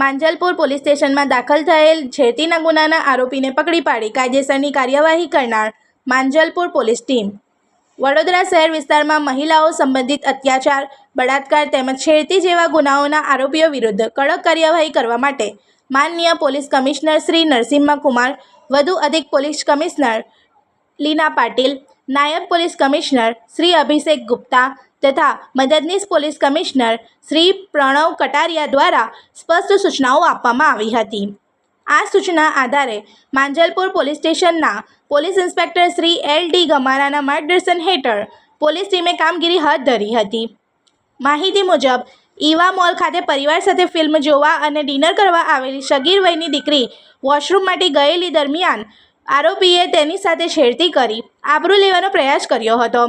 Manjalpur police સ્ટેશનમાં દાખલ થયેલ છેડતીના ગુનાના આરોપીને પકડી પાડી કાયદેસરની કાર્યવાહી કરનાર માંજલપુર પોલીસ ટીમ. વડોદરા શહેર વિસ્તારમાં મહિલાઓ સંબંધિત અત્યાચાર, બળાત્કાર તેમજ છેડતી જેવા ગુનાઓના આરોપીઓ વિરુદ્ધ કડક કાર્યવાહી કરવા માટે માનનીય પોલીસ કમિશનર શ્રી નરસિંહ કુમાર, વધુ અધિક પોલીસ કમિશનર લીના પાટીલ નાયબ પોલીસ કમિશનર શ્રી અભિષેક ગુપ્તા તથા મદદનીશ પોલીસ કમિશનર શ્રી પ્રણવ કટારિયા દ્વારા સ્પષ્ટ સૂચનાઓ આપવામાં આવી હતી. આ સૂચના આધારે માંજલપુર પોલીસ સ્ટેશનના police inspector Shri L D ગમારાના માર્ગદર્શન હેઠળ પોલીસ ટીમે કામગીરી હાથ ધરી હતી. માહિતી મુજબ, ઈવા મોલ ખાતે પરિવાર સાથે ફિલ્મ જોવા અને ડિનર કરવા આવેલી સગીર વયની દીકરી વોશરૂમ માટે ગયેલી દરમિયાન આરોપીએ તેની સાથે છેડતી કરી આબરૂ લેવાનો પ્રયાસ કર્યો હતો.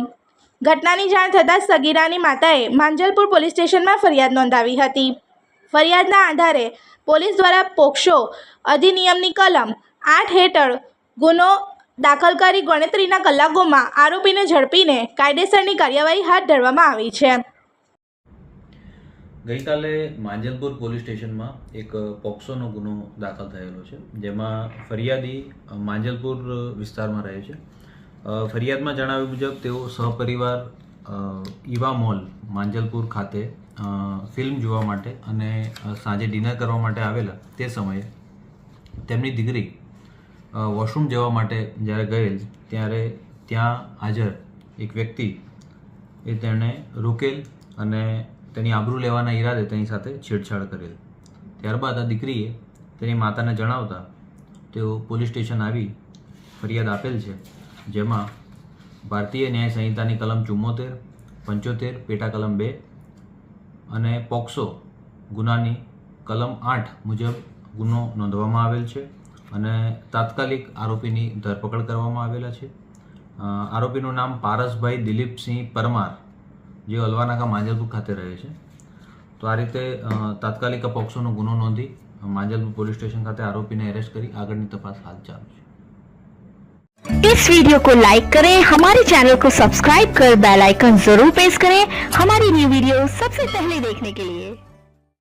ઘટનાની જાણ થતાં સગીરાની માતાએ માંજલપુર પોલીસ સ્ટેશનમાં ફરિયાદ નોંધાવી હતી. ફરિયાદના આધારે પોલીસ દ્વારા પોક્સો અધિનિયમની કલમ આઠ હેઠળ ગુનો દાખલ કરી ગણતરીના કલાકોમાં આરોપીને ઝડપીને કાયદેસરની કાર્યવાહી હાથ ધરવામાં આવી છે. ગઈકાલે માંજલપુર પોલીસ સ્ટેશનમાં એક પોક્સોનો ગુનો દાખલ થયેલો છે, જેમાં ફરિયાદી માંજલપુર વિસ્તારમાં રહે છે. ફરિયાદમાં જણાવ્યા મુજબ તેઓ સહપરિવાર ઈવા મોલ, માંજલપુર ખાતે ફિલ્મ જોવા માટે અને સાંજે ડિનર કરવા માટે આવેલા તે સમયે તેમની દીકરી વોશરૂમ જવા માટે જ્યારે ગયેલ ત્યારે ત્યાં હાજર એક વ્યક્તિ એ તેણે રોકેલ અને તેની આબરૂ લેવાના ઈરાદે તેની સાથે છેડછાડ કરેલ. ત્યારબાદ આ દીકરીએ તેની માતાને જણાવતા તેઓ પોલીસ સ્ટેશન આવી ફરિયાદ આપેલ છે, જેમાં ભારતીય ન્યાય સંહિતાની કલમ ચુમ્મોતેર, પંચોતેર, પેટા કલમ બે અને પોક્સો ગુનાની કલમ આઠ મુજબ ગુનો નોંધવામાં આવેલ છે અને તાત્કાલિક આરોપીની ધરપકડ કરવામાં આવેલા છે. આરોપીનું નામ પારસભાઈ દિલીપસિંહ પરમાર જે અલવાનાકા માંજલપુર ખાતે રહે છે તો આ રીતે અ, તાત્કાલિક આ પોક્સોનો ગુનો નોંધી અ, માંજલપુર પોલીસ સ્ટેશન ખાતે આરોપીને એરેસ્ટ કરી આગળની તપાસ હાલ ચાલુ છે इस वीडियो को लाइक करें हमारे चैनल को सब्सक्राइब कर बेल आइकन जरूर प्रेस करें हमारी न्यू वीडियो सबसे पहले देखने के लिए